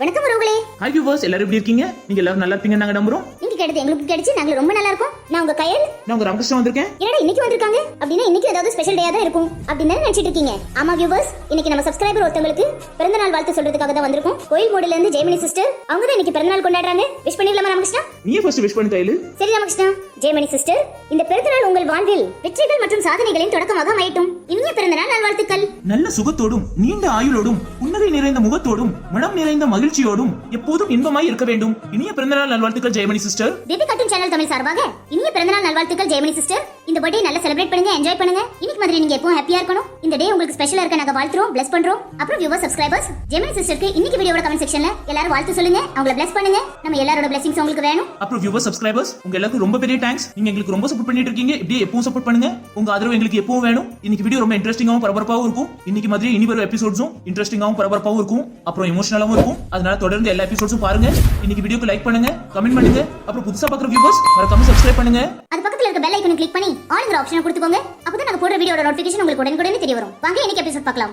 வணக்கம் உறவுகளே. Hi viewers எல்லாரும் எப்படி இருக்கீங்க? நீங்க எல்லாரும் நல்லா இருப்பீங்க நாங்க நம்புறோம். கிடைச்சது எங்களுக்கு கிடைச்சு நாங்க ரொம்ப நல்லா இருக்கோம். நான் உங்க கையல். நான் உங்க ராமகிருஷ்ணன் வந்திருக்கேன். என்னடா இன்னைக்கு வந்திருக்காங்க? அப்படின்னா இன்னைக்கு ஏதாவது ஸ்பெஷல் டேயா தான் இருக்கும். அப்படின்னு நினைச்சிட்டு இருக்கீங்க. ஆமா வியூவர்ஸ் இன்னைக்கு நம்ம சப்ஸ்கிரைபர் ஒருத்தவங்களுக்கு பிறந்த நாள் வாழ்த்து சொல்றதுக்காக தான் வந்திருக்கோம். கோயில் மோடில இருந்து ஜெயமணி சிஸ்டர் அவங்க தான் இன்னைக்கு பிறந்த நாள் கொண்டாடுறாங்க. விஷ் பண்ணிடலாமா ராமகிருஷ்ணா? நீயே ஃபர்ஸ்ட் விஷ் பண்ணி தையலு சரி ராமகிருஷ்ணா. ஜெயமணி சிஸ்டர் இந்த பிறந்த நாள் உங்கள் வாழ்வில் வெற்றிகள் மற்றும் சாதனைகளின் தொடக்கமாக அமையட்டும். இனிய பிறந்த நாள் நல்வாழ்த்துக்கள். நல்ல சுகத்தோடும் நீண்ட ஆயுளோடும் புன்னகை நிறைந்த முகத்தோடும் மனம் நிறைந்த மகிழ்ச்சியோடும் எப்போதும் இன்பமாய் இருக்க வேண்டும். இனிய பிறந்தநாள் நல்வாழ்த்துக்கள் ஜெயமணி சிஸ்டர் பேபி கட்டும் சேனல் தமிழ் சார்பாக இனிய பிறந்தநாள் நல்வாழ்த்துக்கள் ஜெயமணி சிஸ்டர். இந்த பர்த்டே நல்லா செலிப்ரேட் பண்ணுங்க என்ஜாய் பண்ணுங்க. இன்னைக்கு மாதிரி நீங்க எப்பவும் ஹாப்பியா இருக்கணும். இந்த டே உங்களுக்கு ஸ்பெஷலா இருக்க நாங்க வாழ்த்துறோம் பிளஸ் பண்றோம். அப்புறம் வியூவர் சப்ஸ்கிரைபர்ஸ் ஜெயமணி சிஸ்டருக்கு இன்னைக்கு வீடியோட கமெண்ட் செக்ஷன்ல எல்லாரும் வாழ்த்து சொல்லுங்க. அவங்கள பிளஸ் பண்ணுங்க. நம்ம எல்லாரோட பிளஸிங்ஸ் உங்களுக்கு வேணும். அப்புறம் வியூவர் சப்ஸ்கிரைபர்ஸ் உங்க எல்லாருக்கும் ரொம்ப பெரிய தேங்க்ஸ் நீங்க எங்களுக்கு ரொம்ப சப்போர்ட் பண்ணிட்டு இருக்கீங்க. இப்படியே எப்பவும் சப்போர்ட் பண்ணுங்க. உங்க ஆதரவு எங்களுக்கு எப்பவும் வேணும். இன்னைக்கு வீடியோ ரொம்ப இன்ட்ரெஸ்டிங்காவும் பரபரப்பாவும் இருக்கும். இன்னைக்கு மாதிரி இனி வரும் எபிசோட்ஸும் இன்ட்ரெஸ்டிங்காவும் பரபரப்பாகவும் இருக்கும். அப்புறம் எமோஷனலாவும் இருக்கும். அதனால தொடர்ந்து எல்லா எபிசோட்ஸும் பாருங்க. இன்னைக்கு வீடியோக்கு லைக் பண்ணுங்க கமெண்ட் பண்ணுங்க. அப்புறம் புதுசா பாக்குற வியூவர்ஸ் மறக்காம சப்ஸ்கிரைப் பண்ணுங்க. அது பக்கத்துல இருக்க பெல் ஐக்கனை கிளிக் பண்ணி ஆளுங்கிற ஆப்ஷனை கொடுத்துக்கோங்க. அப்பதான் நாங்க போடுற வீடியோட நோட்டிபிகேஷன் உங்களுக்கு உடனுக்குடனே தெரிய வரும். வாங்க இன்னைக்கு எபிசோட் பார்க்கலாம்.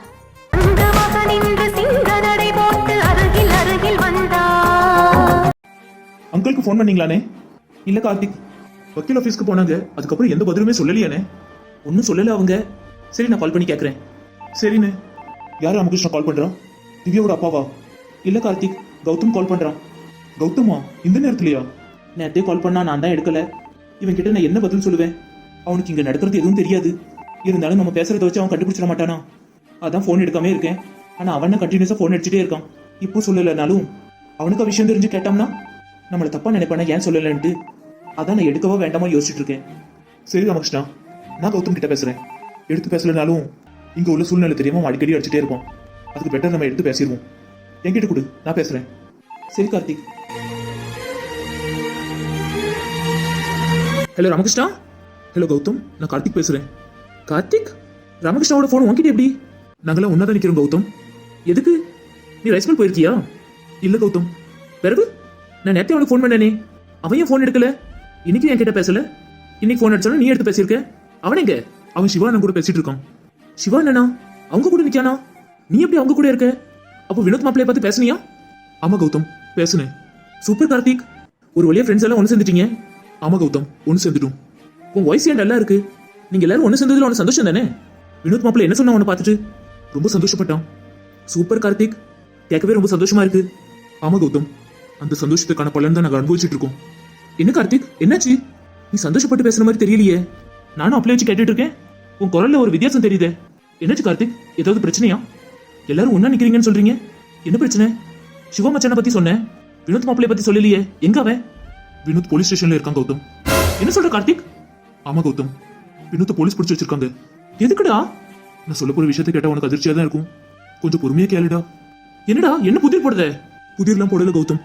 அந்த மகன் இன்று சிங்க நடை போட்டு அருகில் அருகில் வந்தா அங்கிளுக்கு ஃபோன் பண்ணீங்களானே? இல்ல கார்த்திக் வக்கீல் ஆஃபீஸ்க்கு போனாங்க. அதுக்கப்புறம் எந்த பதிலுமே சொல்லலையானே? ஒன்றும் சொல்லல அவங்க. சரி நான் கால் பண்ணி கேட்குறேன் சரிண்ணே யார் ராமகிருஷ்ணா கால் பண்றான் திவ்யாவோட அப்பாவா? இல்ல கார்த்திக் கௌதம் கால் பண்றான் கௌதமா இந்த நேரத்துலயா? நேரத்தே கால் பண்ணா நான் தான் எடுக்கல. இவன் கிட்ட நான் என்ன பதில் சொல்லுவேன்? அவனுக்கு இங்க நடக்கிறது எதுவும் தெரியாது. இருந்தாலும் நம்ம பேசுறத வச்சு அவன் கண்டுபிடிச்சிட மாட்டானா? அதான் ஃபோன் எடுக்காம இருக்கேன். ஆனா அவன் கண்டினியூஸா ஃபோன் அடிச்சுட்டே இருக்கான். இப்போ சொல்லலைனாலும் அவனுக்கு விஷயம் தெரிஞ்சு கேட்டோம்னா நம்மளை தப்பா நினைப்பானா ஏன் சொல்லலன்ட்டு? அதான் நான் எடுக்கவா வேண்டாமா யோசிச்சுட்டு இருக்கேன். சரி ராமகிருஷ்ணா நான் கௌதம் கிட்ட பேசுறேன். எடுத்து பேசலனாலும் இங்க உள்ள சூழ்நிலை தெரியாம அடிக்கடி அடிச்சுட்டே இருப்பான். அதுக்கு பெட்டர் நம்ம எடுத்து பேசிடுவோம். என்கிட்ட கொடு நான் பேசுறேன். சரி கார்த்திக். ஹலோ ராமகிருஷ்ணா ஹலோ கௌதம் நான் கார்த்திக் பேசுறேன். கார்த்திக் ராமகிருஷ்ணாவோட ஃபோன் உங்ககிட்ட எப்படி? நாங்களாம் ஒன்னா தான் நிற்கிறோம் கௌதம். எதுக்கு? நீ ரைஸ் மில் போயிருக்கியா? இல்ல கௌதம். பிறகு? நான் நேரத்தை அவனுக்கு ஃபோன் பண்ணனே. அவன் ஏன் ஃபோன் எடுக்கல? இன்னைக்கு என் கிட்ட பேசல? இன்னைக்கு ஃபோன் அடிச்சாலும் நீ எடுத்து பேசியிருக்க? அவன் எங்க? அவன் சிவானன் கூட பேசிட்டு இருக்கான். சிவானண்ணா அவங்க கூட நிக்கானா நீ எப்படி அவங்க கூட இருக்க? அப்போ வினோத் மாப்பிளைய பார்த்து பேசுனியா? ஆமா கௌதம். பேசுனேன். சூப்பர் கார்த்திக். ஒரு வழியா ஃப்ரெண்ட்ஸ் எல்லாம் ஒன்று சேர்ந்துட்டீங்க. ஆமா கௌதம் ஒன்று சேர்ந்துட்டோம். உன் வாய்ஸ் ஏன் நல்லா இருக்கு? நீங்க எல்லாரும் ஒன்று சேர்ந்ததுல உனக்கு சந்தோஷம் தானே? வினோத் மாப்பிள்ள என்ன சொன்னா உன்னை பார்த்துட்டு? ரொம்ப சந்தோஷப்பட்டான். சூப்பர் கார்த்திக் கேட்கவே ரொம்ப சந்தோஷமா இருக்கு. ஆமா கௌதம் அந்த சந்தோஷத்துக்கான பலன் தான் நாங்க அனுபவிச்சுட்டு இருக்கோம். என்ன கார்த்திக் என்னாச்சு? நீ சந்தோஷப்பட்டு பேசுற மாதிரி தெரியலையே. நானும் அப்படியே வச்சு கேட்டுட்டு இருக்கேன். உன் குரல்ல ஒரு வித்தியாசம் தெரியுதே. என்னாச்சு கார்த்திக் ஏதாவது பிரச்சனையா? எல்லாரும் ஒன்னா நிக்கிறீங்கன்னு சொல்றீங்க? என்ன பிரச்சனை? சிவா மச்சானை பத்தி சொன்னேன். வினோத் மாப்பிளைய பத்தி சொல்லலையே. எங்க அவன்? வினோத் போலீஸ் ஸ்டேஷன்ல இருக்கான் கௌதம். என்ன சொல்ற கார்த்திக்? ஆமா கௌதம். வினோத்தை போலீஸ் பிடிச்சு வச்சிருக்காங்க. எதுக்குடா? நான் சொல்ல போற விஷயத்தை கேட்டா உனக்கு அதிர்ச்சியா தான் இருக்கும். கொஞ்சம் பொறுமையா கேளுடா. என்னடா? என்ன புதிர் போடுத புதிர்லாம் போடல கௌதம்.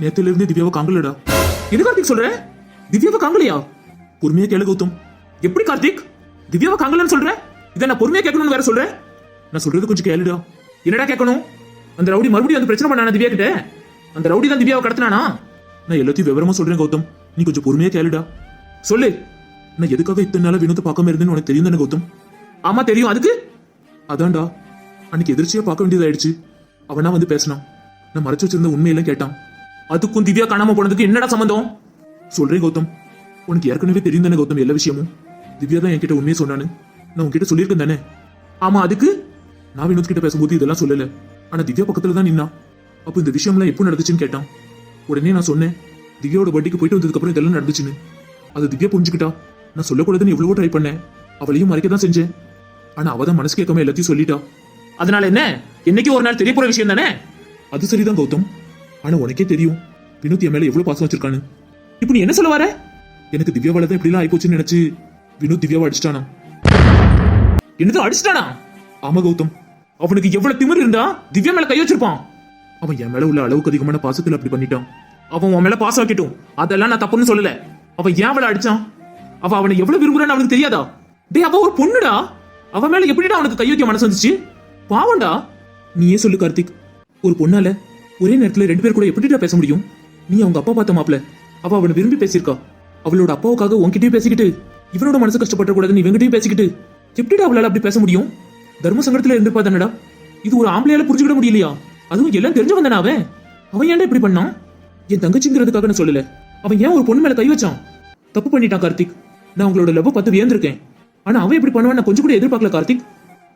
நேத்துல இருந்து திவ்யாவை காங்கலடா. என்ன கார்த்திக் சொல்ற? திவ்யாவை காங்கலையா? பொறுமையா கேளு கௌதம். எப்படி கார்த்திக்? திவ்யாவை காங்கலன்னு சொல்ற? இதை நான் பொறுமையா கேட்கணும்னு வேற சொல்றேன் நான் சொல்றது கொஞ்சம் கேளுடா. என்னடா கேட்கணும்? அந்த ரவுடி மறுபடியும் வந்து பிரச்சனை பண்ணானா திவ்யா கிட்ட அந்த ரவுடி தான் திவ்யாவை கடத்தினானா? நான் எல்லாத்தையும் விவரமா சொல்றேன் கௌதம். நீ கொஞ்சம் பொறுமையா கேளுடா. சொல்லு. நான் எதுக்காக இத்தனை நாளா வினோத்தை பார்க்காம இருந்தேன்னு உனக்கு தெரியும் தானே கௌதம்? ஆமா தெரியும். அதுக்கு? அதான்டா. அன்னைக்கு எதிர்ச்சியா பார்க்க வேண்டியதாயிடுச்சு. அவனா வந்து பேசினான். நான் மறைச்சு வச்சிருந்த உண்மையெல்லாம் கேட்டான். அதுக்கும் திவ்யா காணாம போனதுக்கு என்னடா சம்பந்தம்? சொல்றேன் கௌதம். உனக்கு ஏற்கனவே தெரியும் தானே கௌதம் எல்லா விஷயமும்? திவ்யா தான் என்கிட்ட உண்மையை சொன்னானு நான் உன்கிட்ட சொல்லியிருக்கேன் தானே? ஆமா அதுக்கு? நான் வினோத் கிட்ட பேசும்போது இதெல்லாம் சொல்லல. ஆனா திவ்யா பக்கத்துல தான் நின்னா. அப்போ இந்த விஷயம்லாம் எப்போ நடந்துச்சுன்னு கேட்டான். உடனே நான் சொன்னேன் திவ்யாவோட பர்த்டேக்கு போயிட்டு வந்ததுக்கு அப்புறம் இதெல்லாம் நடந்துச்சுன்னு. அது திவ்யா புரிஞ்சுக்கிட்டா. நான் சொல்லக்கூடாதுன்னு எவ்வளவோ ட்ரை பண்ணேன். அவளையும் மறைக்க தான் செஞ்சேன். ஆனா அவ தான் மனசு கேட்காம எல்லாத்தையும் சொல்லிட்டா. அதனால என்ன? என்னைக்கு ஒரு நாள் தெரிய போற விஷயம் தானே? அது சரிதான் கௌதம். ஆனா உனக்கே தெரியும் வினோத் என் மேல எவ்வளவு பாசம் வச்சிருக்கான்னு. இப்போ நீ என்ன சொல்ல வர? எனக்கு திவ்யாவால தான் இப்படிலாம் ஆயிப்போச்சுன்னு நினைச்சு வினோத் திவ்யாவை அடிச்சிட்டானா? என்னது அடிச்சிட்டானா? ஆமா கௌதம். அவனுக்கு எவ்வளவு திமிர் இருந்தா திவ்யா மேல கை வச்சிருப்பான். அவன் என் மேல உள்ள அளவுக்கு அதிகமான பாசத்துல அப்படி பண்ணிட்டான். அவன் உன் மேல பாசம் வைக்கட்டும் அதெல்லாம் நான் தப்புன்னு சொல்லல. அவன் ஏன் அவளை அடிச்சான்? அவ அவனை எவ்வளவு விரும்புறான்னு அவனுக்கு தெரியாதா? டேய் அவ ஒரு பொண்ணுடா. அவ மேல எப்படிடா அவனுக்கு கை வைக்க மனசு வந்துச்சு? பாவம்டா. நீயே சொல்லு கார்த்திக். ஒரு பொண்ணால ஒரே நேரத்துல ரெண்டு பேர் கூட எப்படிடா பேச முடியும்? நீ அவங்க அப்பா பார்த்த மாப்ள அவ அவனை விரும்பி பேசியிருக்கா. அவளோட அப்பாவுக்காக உன்கிட்டயும் பேசிக்கிட்டு இவனோட மனசு கஷ்டப்பட்ட கூடாதுன்னு இவங்கிட்டயும் பேசிக்கிட்டு எப்படிடா அவளால அப்படி பேச முடியும்? தர்ம சங்கடத்துல இருந்திருப்பா தானடா? இது ஒரு ஆம்பளையால புரிஞ்சுக்கிட முடியலையா? அதுவும் எல்லாம் தெரிஞ்சு வந்தானே அவன்? அவன் ஏன்டா இப்படி பண்ணான்? என் தங்கச்சிங்கிறதுக்காக நான் சொல்லல. அவன் ஏன் ஒரு பொண்ணு மேல கை வச்சான்? தப்பு பண்ணிட்டான் கார்த்திக். நான் உங்களோட லவ் பார்த்து வியந்திருக்கேன். ஆனா அவன் இப்படி பண்ணுவான் நான் கொஞ்சம் கூட எதிர்பார்க்கல கார்த்திக்.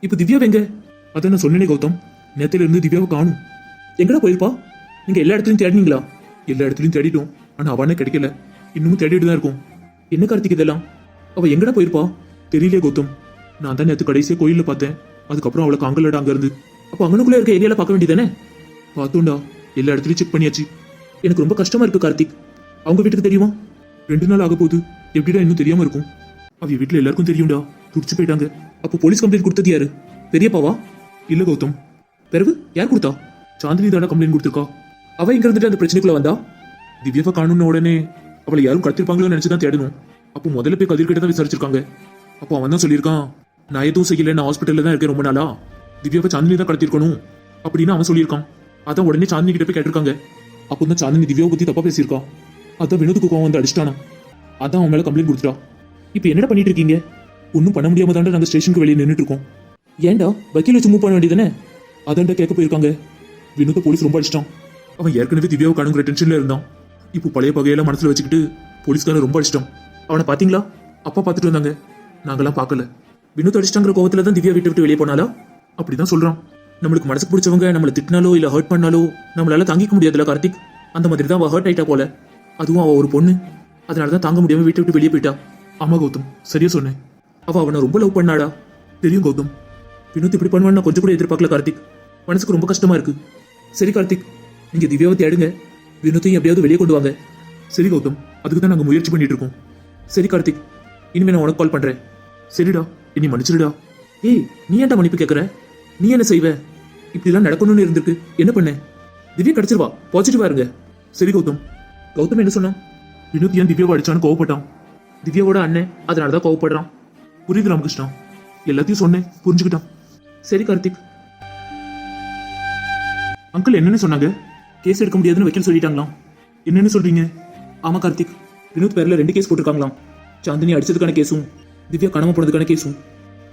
இப்போ திவ்யா வெங்க அதான் நான் சொன்னேனே கௌதம். நேத்துல இருந்து திவ்யாவை காணும். எங்கடா போயிருப்பா? நீங்க எல்லா இடத்துலயும் தேடினீங்களா? எல்லா இடத்துலயும் தேடிட்டோம். ஆனா அவனே கிடைக்கல. இன்னமும் தேடிட்டு தான் இருக்கும். என்ன கார்த்திக் இதெல்லாம்? அவ எங்கடா போயிருப்பா? தெரியலையே கௌதம். நான் தான் நேத்து கடைசியா கோயிலில் பார்த்தேன். அதுக்கப்புறம் அவளை காங்கலடா அங்க இருந்து அப்போ அங்கனுக்குள்ள இருக்க ஏரியால பார்க்க வேண்டியதானே பார்த்தோண்டா எல்லா இடத்துலயும் செக் பண்ணியாச்சு. எனக்கு ரொம்ப கஷ்டமா இருக்கு கார்த்திக். அவங்க வீட்டுக்கு தெரியுமா? ரெண்டு நாள் ஆக போகுது. எப்படிடா இன்னும் தெரியாம இருக்கும்? அவ வீட்டுல எல்லாருக்கும் தெரியும்டா. துடிச்சு போயிட்டாங்க. அப்போ போலீஸ் கம்ப்ளைண்ட் கொடுத்தது யாரு? பெரியப்பாவா? இல்ல கௌதம். பிறகு யார் கொடுத்தா? சாந்தினி தானே கம்ப்ளைண்ட் கொடுத்துருக்கா? அவ இங்க இருந்துட்டு அந்த பிரச்சனைக்குள்ள வந்தா? திவ்யாவை காணும்னு உடனே அவளை யாரும் கடத்திருப்பாங்களோன்னு நினச்சி தான் தேடணும். அப்போ முதல்ல போய் கதிர்கிட்ட தான் விசாரிச்சிருக்காங்க. அப்போ அவன் தான் சொல்லியிருக்கான் நான் எதுவும் செய்யல நான் ஹாஸ்பிட்டல்ல தான் இருக்கேன் ரொம்ப நாளா. திவ்யாவை சாந்தினி தான் கடத்திருக்கணும் அப்படின்னு அவன் சொல்லியிருக்கான். அதான் உடனே சாந்தினி கிட்ட போய் கேட்டிருக்காங்க. அப்போ தான் சாந்தினி திவ்யாவை பத்தி தப்பா பேசியிருக்கா. அதான் வினோதுக்கு கோவம் வந்து அடிச்சிட்டானா. அதான் அவன் மேல கம்ப்ளைண்ட் கொடுத்துட்டா. இப்போ என்னடா பண்ணிட்டு இருக்கீங்க? ஒன்றும் பண்ண முடியாம தாண்டா நாங்கள் ஸ்டேஷனுக்கு வெளியே நின்றுட்டு இருக்கோம். ஏன்டா வக்கீல் வச்சு மூவ் பண்ண வேண்டியதானே அதான்டா கேட்க போயிருக்காங்க. வினோத போலீஸ் ரொம்ப அடிச்சிட்டான். அவன் ஏற்கனவே திவ்யாவை காணுங்கிற டென்ஷன்ல இருந்தான். இப்போ பழைய பகையெல்லாம் மனசுல வச்சுக்கிட்டு போலீஸ்காரன் ரொம்ப அடிச்சிட்டான். அவனை பாத்தீங்களா? அப்பா பார்த்துட்டு வந்தாங்க. நாங்கெல்லாம் பார்க்கல வினோத் அடிச்சிட்டாங்கிற கோவத்துல தான் திவ்யா வீட்டை விட்டு வெளியே போனாலா அப்படிதான் சொல்றான். நம்மளுக்கு மனசுக்கு பிடிச்சவங்க நம்மளை திட்டினாலோ இல்ல ஹர்ட் பண்ணாலோ நம்மளால தாங்கிக்க முடியாதுல கார்த்திக். அந்த மாதிரி தான் அவ ஹர்ட் ஆயிட்டா போல. அதுவும் அவ ஒரு பொண்ணு. அதனால தான் தாங்க முடியாம வீட்டை விட்டு வெளியே போயிட்டா. ஆமா கௌதம் சரியா சொன்னேன். அவ அவனை ரொம்ப லவ் பண்ணாடா. தெரியும் கௌதம். வினோத் இப்படி பண்ணுவான்னு நான் கொஞ்சம் கூட எதிர்பார்க்கல கார்த்திக். மனசுக்கு ரொம்ப கஷ்டமா இருக்கு. சரி கார்த்திக் நீங்க திவ்யாவை தேடுங்க. வினோத்தையும் எப்படியாவது வெளியே கொண்டு வாங்க. சரி கௌதம் அதுக்கு தான் நாங்க முயற்சி பண்ணிட்டு இருக்கோம். சரி கார்த்திக் இனிமே நான் உனக்கு கால் பண்றேன். சரிடா இனி மன்னிச்சிடுடா ஏய் நீ ஏன்டா மன்னிப்பு கேட்குற நீ என்ன செய்வ? இப்படிலாம் நடக்கணும்னு இருந்திருக்கு. என்ன பண்ண? திவ்யா கிடைச்சிருவா. பாசிட்டிவா இருங்க. சரி கௌதம். கௌதம் என்ன சொன்னான்? வினோத் ஏன் திவ்யாவை அடிச்சான்னு கோவப்பட்டான். திவ்யாவோட அண்ணன் அதனால தான் கோவப்படுறான். புரியுது ராமகிருஷ்ணா. எல்லாத்தையும் சொன்னேன். புரிஞ்சுக்கிட்டான். சரி கார்த்திக். அங்கிள் என்னன்னு சொன்னாங்க? கேஸ் எடுக்க முடியாதுன்னு வக்கீல் சொல்லிட்டாங்களாம். என்னன்னு சொல்றீங்க? ஆமா கார்த்திக். வினோத் பேர்ல ரெண்டு கேஸ் போட்டிருக்காங்களாம். சாந்தினி அடிச்சதுக்கான கேஸும் திவ்யா காணாம போனதுக்கான கேஸும்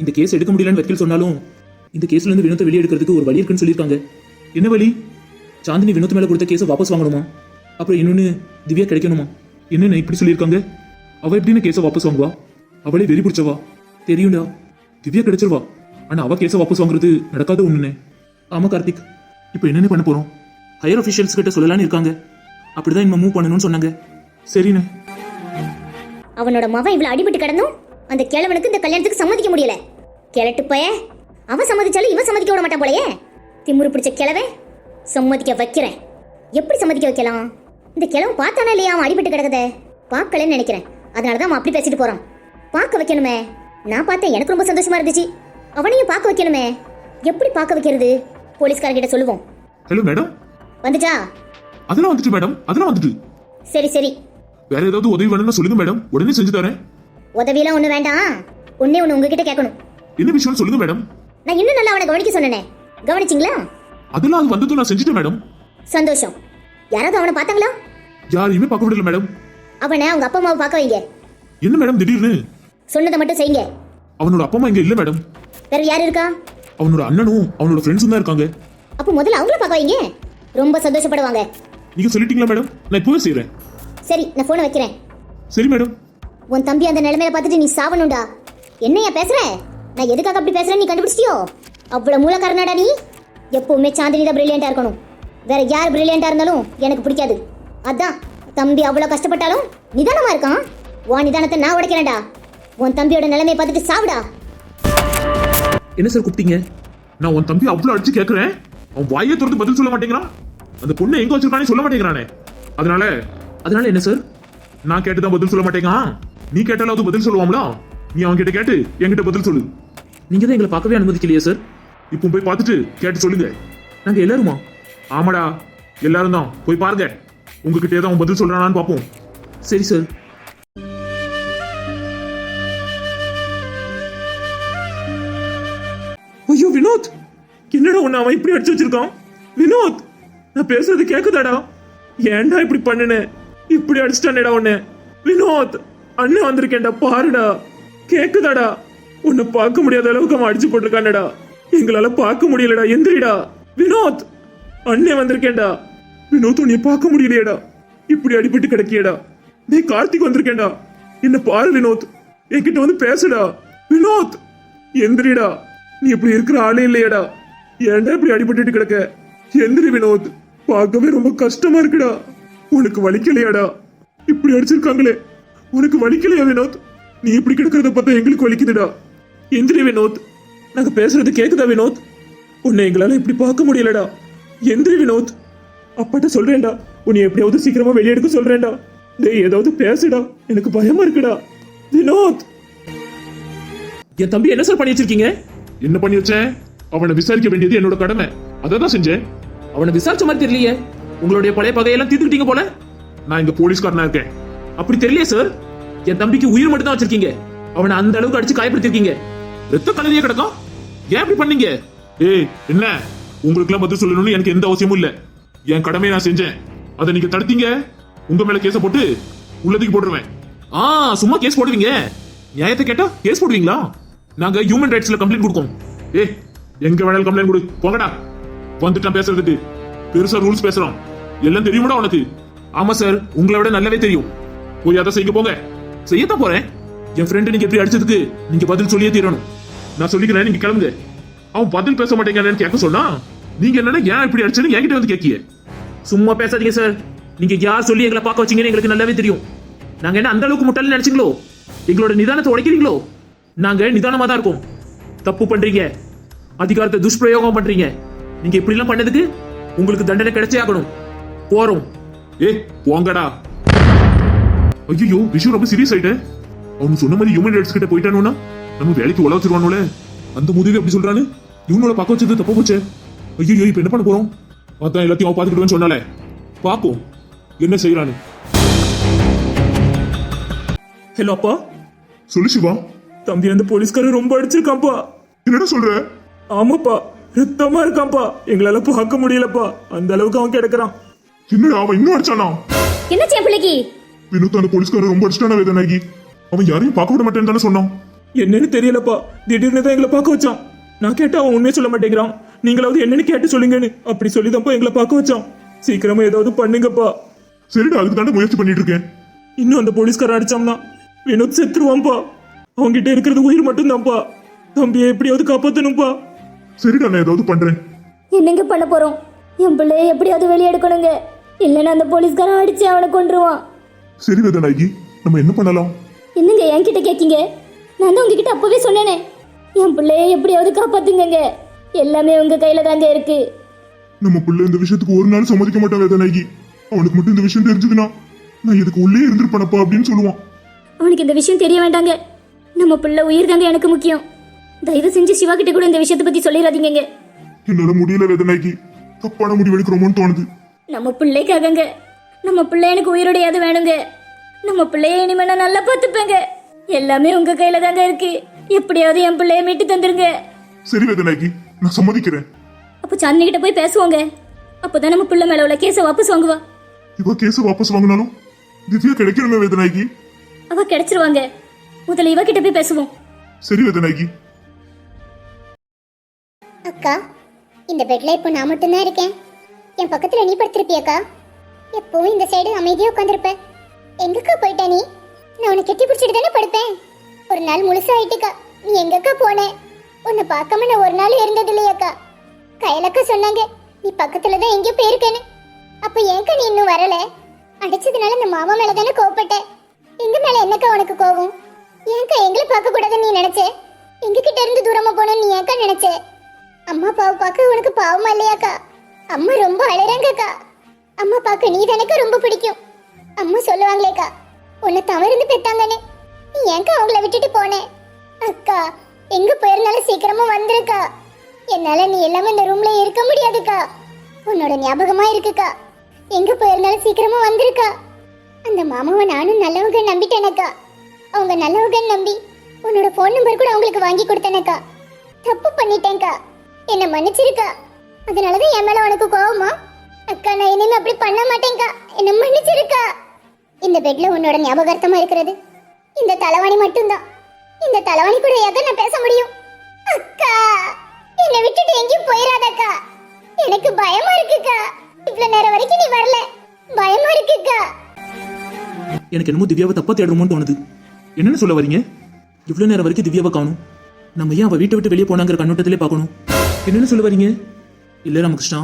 இந்த கேஸ் எடுக்க முடியலன்னு வக்கீல் சொன்னாலும் இந்த கேஸ்ல இருந்து வினோத்தை வெளியே எடுக்கிறதுக்கு ஒரு வழி இருக்குன்னு சொல்லியிருக்காங்க. என்ன வழி? சாந்தினி வினோத் மேல கொடுத்த கேஸை வாபஸ் வாங்கணுமா? அப்புறம் இன்னொன்னு திவ்யா கிடைக்கணுமா? என்னன்னு இப்படி சொல்லியிருக்காங்க? அவ எப்படின்னு கேஸை வாபஸ் வாங்குவா? அவளே வெறி பிடிச்சவா? தெரியும்டா. திவ்யா கிடைச்சிருவா. ஆனா அவ கேஸை வாபஸ் வாங்குறது நடக்காத ஒண்ணுனே. ஆமா கார்த்திக். இப்போ என்னென்ன பண்ண போறோம்? ஹையர் அஃபிஷியல்ஸ் கிட்ட சொல்லலாம்னு இருக்காங்க. அப்படிதான் இனிமே மூவ் பண்ணணும்னு சொன்னாங்க. சரிண்ணே. அவனோட மகன் இவ்வளவு அடிபட்டு கிடந்தும் அந்த கிழவனுக்கு இந்த கல்யாணத்துக்கு சம்மதிக்க முடியல. கிழட்டு பய. அவன் சம்மதிச்சாலும் இவன் சம்மதிக்க விட மாட்டான் போலயே. திமுரு பிடிச்ச கிழவன் சம்மதிக்க வைக்கிறேன். எப்படி சம்மதிக்க வைக்கலாம்? இந்த கிழவன் பார்த்தானே இல்லையா? அவன் அடிபட்டு கிடக்குதே. பார்க்கலன்னு நினைக்கிறேன். அதனால தான் அவன் அப்படி பேசிட்டு போறான். பார்க்க வைக்கணுமே. நான் பார்த்தேன் எனக்கு ரொம்ப சந்தோஷமா இருந்துச்சு. அவனையும் பார்க்க வைக்கணுமே. எப்படி பார்க்க வைக்கிறது? போலீஸ்காரங்கிட்ட சொல்லுவோம். ஹலோ மேடம் வந்துட்டா? அதெல்லாம் வந்துட்டு மேடம் அதெல்லாம் வந்துட்டு. சரி சரி. வேற ஏதாவது உதவி வேணும்னா சொல்லுங்க மேடம் உடனே செஞ்சு தரேன். உதவியெல்லாம் ஒண்ணு வேண்டாம். ஒன்னே ஒண்ணு உங்ககிட்ட கேட்கணும். என்ன விஷயம் சொல்லுங்க மேடம். நான் இன்னும் நல்லா அவனை கவனிக்க சொன்னேனே. கவனிச்சிங்களா? அதெல்லாம் அது வந்ததும் நான் செஞ்சுட்டேன் மேடம். சந்தோஷம். யாராவது அவனை பார்த்தாங்களா? யாரையுமே பார்க்க முடியல மேடம். அவனை அவங்க அப்பா அம்மாவை பார்க்க வைங்க. என்ன மேடம் திடீர்னு? சொன்னதை மட்டும் செய்யுங்க. அவனோட அப்பா அம்மா இங்க இல்ல மேடம். வேற யார் இருக்கா? அவனோட அண்ணனும் அவனோட ஃப்ரெண்ட்ஸும் தான் இருக்காங்க. அப்போ முதல்ல அவங்கள பார்க்க வைங்க. ரொம்ப சந்தோஷப்படுவாங்க. நீங்க சொல்லிட்டீங்களா மேடம்? நான் இப்பவே செய்யறேன் சரி நான் போனை வைக்கிறேன். சரி மேடம். உன் தம்பி அந்த நிலைமையில பார்த்துட்டு நீ சாவணும்டா. என்னையா பேசுற? நான் எதுக்காக அப்படி பேசுறேன்னு நீ கண்டுபிடிச்சிட்டியோ? அவ்வளவு மூலக்காரனாடா நீ? எப்பவுமே சாந்தினி தான் பிரில்லியண்டா இருக்கணும். வேற யார் பிரில்லியண்டா இருந்தாலும் எனக்கு பிடிக்காது. அதான் தம்பி அவ்வளவு கஷ்டப்பட்டாலும் நிதானமா இருக்கான். உன் நிதானத்தை நான் உடைக்கிறேன்டா. உன் தம்பியோட நிலைமையை பார்த்துட்டு சாவிடா. என்ன சார் கூப்பிட்டீங்க? நான் உன் தம்பி அவ்வளவு அடிச்சு கேக்குறேன். அவன் வாயை திறந்து பதில் சொல்ல மாட்டேங்கிறான். அந்த பொண்ணை எங்க வச்சிருக்கானே சொல்ல மாட்டேங்கிறானே. அதனால அதனால என்ன சார் நான் கேட்டுதான் பதில் சொல்ல மாட்டேங்க நீ கேட்டாலாவது பதில் சொல்லுவாங்களா நீ அவன் கிட்ட கேட்டு என்கிட்ட பதில் சொல்லு. நீங்க தான் எங்களை பார்க்கவே அனுமதிக்கலையே சார் இப்போ போய் பார்த்துட்டு கேட்டு சொல்லுங்க. நாங்க எல்லாருமா? ஆமாடா எல்லாரும் தான். போய் பாருங்க. உங்ககிட்டே தான் பதில் சொல்றானான்னு பார்ப்போம். சரி சார் ஐயோ வினோத்! என்னடா உன்னை அவன் இப்படி அடிச்சு வச்சிருக்கான்? வினோத்! நான் பேசுறது கேக்குதாடா? ஏன்டா இப்படி பண்ணுன? இப்படி அடிச்சிட்டானேடா உன்னை. வினோத்! அண்ணன் வந்திருக்கேன்டா பாருடா. கேக்குதாடா? உன்னை பார்க்க முடியாத அளவுக்கு அவன் அடிச்சு போட்டிருக்கானடா. எங்களால பார்க்க முடியலடா எந்திரிடா. வினோத்! அண்ணே வந்திருக்கேன்டா. வினோத் உன்னை பார்க்க முடியலையேடா. இப்படி அடிபட்டு கிடக்கியடா. நீ கார்த்திக் வந்திருக்கேன்டா. என்ன பாரு வினோத். என்கிட்ட வந்து பேசுடா. வினோத்! எந்திரிடா. நீ இப்படி இருக்கிற ஆளே இல்லையேடா. ஏன்டா இப்படி அடிபட்டுட்டு கிடக்க? எந்திரி வினோத். பார்க்கவே ரொம்ப கஷ்டமா இருக்குடா. உனக்கு வலிக்கலையாடா. இப்படி அடிச்சிருக்காங்களே. உனக்கு வலிக்கலையா வினோத்? நீ இப்படி கிடக்கிறத பார்த்தா எங்களுக்கு வலிக்குதுடா. எந்திரி வினோத். நாங்க பேசுறது கேக்குதா வினோத்? உன்னை எங்களால இப்படி பார்க்க முடியலடா. எந்திரி வினோத். அப்பாட்ட சொல்றேன்டா. உன்னை எப்படியாவது சீக்கிரமா வெளியே எடுக்க சொல்றேன்டா. டேய் ஏதாவது பேசுடா. எனக்கு பயமா இருக்குடா. வினோத்! என் தம்பி என்ன சார் பண்ணி வச்சிருக்கீங்க? என்ன பண்ணி வச்சேன்? அவனை விசாரிக்க வேண்டியது என்னோட கடமை. அதை தான் செஞ்சேன். அவனை விசாரிச்ச மாதிரி தெரியலையே. உங்களுடைய பழைய பகையெல்லாம் தீர்த்துக்கிட்டீங்க போல? நான் இங்க போலீஸ்காரனா இருக்கேன். அப்படி தெரியலையே சார்? என் தம்பிக்கு உயிர் மட்டும் தான் வச்சிருக்கீங்க. அவனை அந்த அளவுக்கு அடிச்சு காயப்படுத்திருக்கீங்க. ரத்த கலரியே கிடக்கும். ஏன் இப்படி பண்ணீங்க? ஏய் என்ன? உங்களுக்குலாம் பதில் சொல்லணும்னு எனக்கு எந்த அவசியமும் இல்ல. என் கடமையை நான் செஞ்சேன். அதை நீங்க தடுத்தீங்க. உங்க மேல கேஸ போட்டு உள்ளதுக்கு போட்டுருவேன். ஆ சும்மா கேஸ் போடுவீங்க. நியாயத்தை கேட்டா கேஸ் போடுவீங்களா? நாங்க ஹியூமன் ரைட்ஸ்ல கம்ப்ளைண்ட் கொடுக்கோம். ஏ எங்க வேணாலும் கம்ப்ளைண்ட் கொடு. போங்கடா. வந்துட்டான் பேசுறதுக்கு. பெருசா ரூல்ஸ் பேசுறான் எல்லாம் தெரியுமாடா உனக்கு? ஆமா சார் உங்களை விட நல்லாவே தெரியும். போய் அதை செய்ய போங்க. செய்யத்தான் போறேன். என் ஃப்ரெண்டு நீங்க எப்படி அடிச்சதுக்கு நீங்க பதில் சொல்லியே தீரணும். நான் சொல்லிக்கிறேன் நீங்க கிளம்புங்க. அவன் பதில் பேச மாட்டேங்கிறான்னு கேட்க சொன்னா நீங்க என்னன்னா ஏன் இப்படி அடிச்சேன்னு என்கிட்ட வந்து கேக்கிய சும்மா பேசாதீங்க சார் நீங்க யார் சொல்லி எங்களை பார்க்க வச்சீங்கன்னு எங்களுக்கு நல்லாவே தெரியும். நாங்க என்ன அந்த அளவுக்கு முட்டாள்னு நினைச்சீங்களோ? எங்களோட நிதானத்தை உடைக்கிறீங்களோ? நாங்க நிதானமா தான் இருக்கோம். தப்பு பண்றீங்க. அதிகாரத்தை துஷ்பிரயோகம் பண்றீங்க. நீங்க இப்படி எல்லாம் பண்ணதுக்கு உங்களுக்கு தண்டனை கிடைச்சே ஆகணும். போறோம். ஏ போங்கடா. ஐயோ விஷயம் ரொம்ப சீரியஸ் ஆயிட்டேன் அவனு சொன்ன மாதிரி ஹியூமன் ரைட்ஸ் கிட்ட போயிட்டானோனா நம்ம வேலைக்கு உழ வச்சிருவானோல. அந்த முடிவு அப்படி சொல்றானு இவனோட பக்கம் வச்சது தப்பு போச்சே. ஐயோ இப்ப என்ன பண்ண போறோம்? அதான் எல்லாத்தையும் அவன் பாத்துக்கிட்டுன்னு சொன்னாலே. பாப்போம் என்ன செய்யறானு ஹலோ அப்பா. சொல்லு சிவா. தம்பி அந்த போலீஸ்காரர் ரொம்ப அடிச்சிருக்கான்ப்பா. என்னடா சொல்ற? ஆமாப்பா ரத்தமா இருக்கான்ப்பா. எங்களால பார்க்க முடியலப்பா. அந்த அளவுக்கு அவன் கிடக்குறான். என்னடா அவன் இன்னும் அடிச்சானா? என்ன செய்ய பிள்ளைக்கு? வினோத் அந்த போலீஸ்காரர் ரொம்ப அடிச்சிட்டானா வேதனாகி அவன் யாரையும் பார்க்க விட மாட்டேன்னு தானே சொன்னான். என்னன்னு தெரியலப்பா. திடீர்னு தான் எங்களை பார்க்க வச்சான். நான் கேட்டா அவன் உண்மையை சொல்ல மாட்டேங்கிறான். நீங்களாவது என்னன்னு கேட்டு சொல்லுங்கன்னு. அப்படி சொல்லிதான்ப்பா எங்களை பார்க்க வச்சான். சீக்கிரமா ஏதாவது பண்ணுங்கப்பா. சரிடா அதுக்கு தாண்டா முயற்சி பண்ணிட்டு இருக்கேன் இன்னும் அந்த போலீஸ்காரன் அடிச்சான்னா வினோத் செத்துருவான்ப்பா. அவன்கிட்ட இருக்கிறது உயிர் மட்டும்தான்ப்பா. தம்பியை எப்படியாவது காப்பாத்தணும்ப்பா சரிடா நான் ஏதாவது பண்றேன். என்னங்க பண்ண போறோம்? என் பிள்ளைய எப்படியாவது வெளியே எடுக்கணுங்க இல்லைன்னா அந்த போலீஸ்காரன் அடிச்சு அவனை கொன்றுவான். சரி வேதனாகி நம்ம என்ன பண்ணலாம்? என்னங்க என்கிட்ட கேட்கீங்க நான் தான் உங்ககிட்ட அப்பவே சொன்னேனே. என் பிள்ளைய எப்படியாவது காப்பாத்துங்கங்க. எல்லாமே உங்க கையில தாங்க இருக்கு. நம்ம பிள்ளை இந்த விஷயத்துக்கு ஒரு நாள் சம்மதிக்க மாட்டான் வேதனாகி அவனுக்கு மட்டும் இந்த விஷயம் தெரிஞ்சதுன்னா நான் இதுக்கு உள்ளே இருந்திருப்பேனப்பா அப்படின்னு சொல்லுவான். அவனுக்கு இந்த விஷயம் தெரிய வேண்டாங்க. நம்ம பிள்ளை உயிர் தாங்க எனக்கு முக்கியம். தயவு செஞ்சு சிவா கிட்ட கூட இந்த விஷயத்தை பத்தி சொல்லிடாதீங்கங்க. என்னால முடியல வேதனாகி தப்பான முடிவு எடுக்கிறோமோன்னு தோணுது. நம்ம பிள்ளைக்காகங்க. நம்ம பிள்ளை எனக்கு உயிரோடையாவது வேணுங்க. நம்ம பிள்ளைய இனிமே நான் நல்லா பார்த்துப்பேங்க. எல்லாமே உங்க கையில தாங்க இருக்கு. எப்படியாவது என் பிள்ளைய மீட்டு தந்துருங்க. சரி வேதனாகி நான் சம்மதிக்கிறேன். அப்போ சாந்தினி கிட்ட போய் பேசுவோங்க. அப்போதான் நம்ம பிள்ளை மேல உள்ள கேஸை வாபஸ் வாங்குவா. இவ கேஸ் வாபஸ் வாங்கினாலும் திவ்யா கிடைக்கணுமே வேதனாகி அவ கிடைச்சிருவாங்க. முதல்ல இவ கிட்ட போய் பேசுவோம். சரி வேதனாகி அக்கா இந்த பெட்ல இப்போ நான் மட்டும்தான் இருக்கேன். என் பக்கத்துல நீ படுத்திருப்பியக்கா? எப்பவும் இந்த சைடு அமைதியா உட்காந்துருப்ப எங்கக்கா போயிட்ட நீ? நான் உன்னை கெட்டி பிடிச்சிட்டு தானே படுப்பேன். ஒரு நாள் முழுசா ஆயிட்டுக்கா. நீ எங்கக்கா போன? உன்னை பார்க்காம நான் ஒரு நாள் இருந்தது இல்லையாக்கா கையிலக்கா சொன்னாங்க நீ பக்கத்துல தான் எங்கேயோ போயிருக்கேன்னு. அப்ப ஏன்க்கா நீ இன்னும் வரல? அடிச்சதுனால இந்த மாமா மேல தானே கோவப்பட்ட. எங்க மேல என்னக்கா உனக்கு கோவம்? ஏன்க்கா எங்களை பார்க்க கூடாதுன்னு நீ நினைச்ச? எங்க கிட்ட இருந்து தூரமா போன நீ ஏன்க்கா நினைச்ச? அம்மா பாவ பார்க்க உனக்கு பாவமா இல்லையாக்கா? அம்மா ரொம்ப அழறாங்கக்கா. அம்மா பார்க்க நீ தானக்கா ரொம்ப பிடிக்கும். அம்மா சொல்லுவாங்களேக்கா உன்னை தவறுந்து பெத்தாங்கன்னு. நீ ஏன்க்கா அவங்கள விட்டுட்டு போனேன் அக்கா எங்க போயிருந்தாலும் சீக்கிரமா வந்துருக்கா. என்னால நீ எல்லாமே இந்த ரூம்ல இருக்க முடியாதுக்கா. உன்னோட ஞாபகமா இருக்குக்கா. எங்க போயிருந்தாலும் சீக்கிரமா வந்திருக்கா. அந்த மாமாவை நானும் நல்லவங்க நம்பிட்டேனக்கா. அவங்க நல்லவங்க நம்பி உன்னோட ஃபோன் நம்பர் கூட அவங்களுக்கு வாங்கி கொடுத்தேனக்கா. தப்பு பண்ணிட்டேன்க்கா. என்ன மன்னிச்சிருக்கா. அதனாலதான் என் மேல உனக்கு கோவமா அக்கா நான் இனிமே அப்படி பண்ண மாட்டேங்கா என்ன மன்னிச்சிருக்கா. இந்த பெட்ல உன்னோட ஞாபகார்த்தமா இருக்கிறது. இந்த தலைவாணி மட்டும்தான். இந்த தலைவாணி கூட எதை நான் பேச முடியும். அக்கா என்னை விட்டுட்டு எங்கேயும் போயிடாதக்கா எனக்கு பயமா இருக்குக்கா. இவ்வளவு நேரம் வரைக்கும் நீ வரல. பயமா இருக்குக்கா. எனக்கு என்னமோ திவ்யாவை தப்பா தேடுறோமோன்னு தோணுது. என்னன்னு சொல்ல வரீங்க? இவ்வளவு நேரம் வரைக்கும் திவ்யாவை காணும். நம்ம ஏன் அவ வீட்டை விட்டு வெளியே போனாங்கிற கண்ணோட்டத்திலே பார்க்கணும். என்னன்னு சொல்ல வரீங்க? இல்ல ராமகிருஷ்ணா.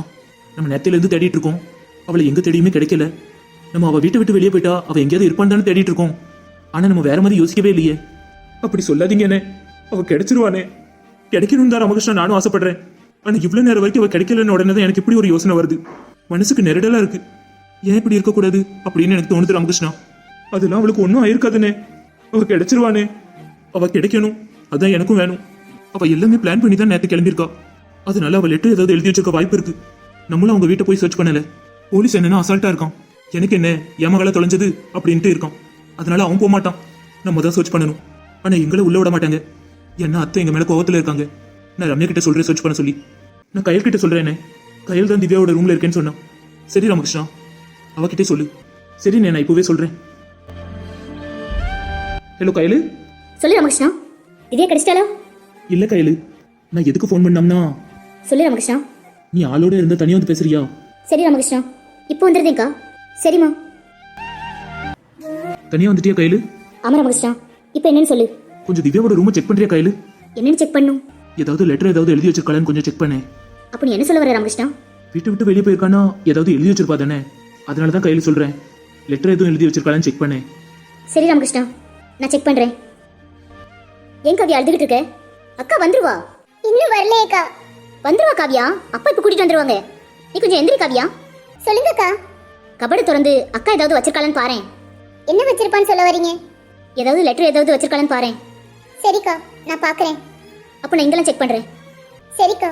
நம்ம நேரத்துல இருந்து தேடிட்டு இருக்கோம் அவளை எங்கே தேடியுமே கிடைக்கல. நம்ம அவள் வீட்டை விட்டு வெளியே போயிட்டா அவள் எங்கேயாவது இருப்பான்னு தானே தேடிட்டு இருக்கோம் ஆனால் நம்ம வேற மாதிரி யோசிக்கவே இல்லையே. அப்படி சொல்லாதீங்கண்ணே அவள் கிடைச்சிருவானே. கிடைக்கணும் தான் ராமகிருஷ்ணா நானும் ஆசைப்படுறேன். ஆனால் இவ்வளோ நேரம் வரைக்கும் அவள் கிடைக்கலன்னு உடனே தான் எனக்கு இப்படி ஒரு யோசனை வருது. மனசுக்கு நெருடலாக இருக்கு. ஏன் இப்படி இருக்கக்கூடாது? அப்படின்னு எனக்கு தோணுது ராமகிருஷ்ணா. அதெல்லாம் அவளுக்கு ஒன்றும் ஆயிருக்காதுனே. அவள் கிடைச்சிருவானே. அவள் கிடைக்கணும். அதான் எனக்கும் வேணும். அவள் எல்லாமே பிளான் பண்ணி தான் நேற்று கிளம்பியிருக்கா. அதனால அவள் லெட்டர் ஏதாவது எழுதி வச்சிருக்க வாய்ப்பு இருக்குது நம்மளும் அவங்க வீட்டை போய் சர்ச் பண்ணல. போலீஸ் என்னன்னா அசால்ட்டா இருக்கான். எனக்கு என்ன ஏமகால தொலைஞ்சது அப்படின்ட்டு இருக்கான். அதனால அவன் போக மாட்டான். நம்ம தான் சர்ச் பண்ணணும். ஆனா எங்களை உள்ள விட மாட்டாங்க. என்ன அத்தை எங்க மேல கோவத்துல இருக்காங்க? நான் ரம்யா கிட்ட சொல்றேன் சர்ச் பண்ண சொல்லி. நான் கையல் கிட்ட சொல்றேனே கையல் தான் திவ்யாவோட ரூம்ல இருக்கேன்னு சொன்னான். சரி ராமகிருஷ்ணா அவகிட்டே சொல்லு. சரி நான் இப்போவே சொல்றேன். ஹலோ கையலு? சொல்லு ராமகிருஷ்ணா. திவ்யா கிடைச்சிட்டாளா? இல்ல கையலு நான் எதுக்கு ஃபோன் பண்ணோம்னா? சொல்லு ராமகிருஷ்ணா. நீ ஆளோட இருந்த தனியா வந்து பேசுறியா? சரி ராமகிருஷ்ணா இப்போ வந்துருதேக்கா சரிம்மா. தனியா வந்துட்டியா கையலு? ஆமா ராமகிருஷ்ணா இப்போ என்னன்னு சொல்லு. கொஞ்சம் திவ்யாவோட ரூமை செக் பண்றியா கையலு? என்னன்னு செக் பண்ணும். ஏதாவது லெட்டர் ஏதாவது எழுதி வச்சிருக்காளான்னு கொஞ்சம் செக் பண்ணேன் அப்போ நீ என்ன சொல்ல வர ராமகிருஷ்ணா? வீட்டை விட்டு வெளியே போயிருக்கானா? ஏதாவது எழுதி வச்சிருப்பா தானே. அதனால தான் கையில சொல்றேன். லெட்டர் எதுவும் எழுதி வச்சிருக்காளான்னு செக் பண்ணேன் சரி ராமகிருஷ்ணா நான் செக் பண்றேன். ஏன் காவியா அழுதுகிட்டு இருக்க? அக்கா வந்துருவா. இன்னும் வரலையேக்கா. வந்துருவா காவியா? அப்பா இப்ப கூட்டிட்டு வந்துருவாங்க. நீ கொஞ்சம் எந்திரி காவியா. சொல்லுங்கக்கா கபடி திறந்து அக்கா ஏதாவது வச்சிருக்காளான்னு பாரேன். என்ன வச்சிருப்பான்னு சொல்ல வரீங்க? ஏதாவது லெட்டர் ஏதாவது வச்சிருக்காளான்னு பாரேன். சரிக்கா நான் பாக்குறேன். அப்போ நான் இங்கெல்லாம் செக் பண்றேன். சரிக்கா.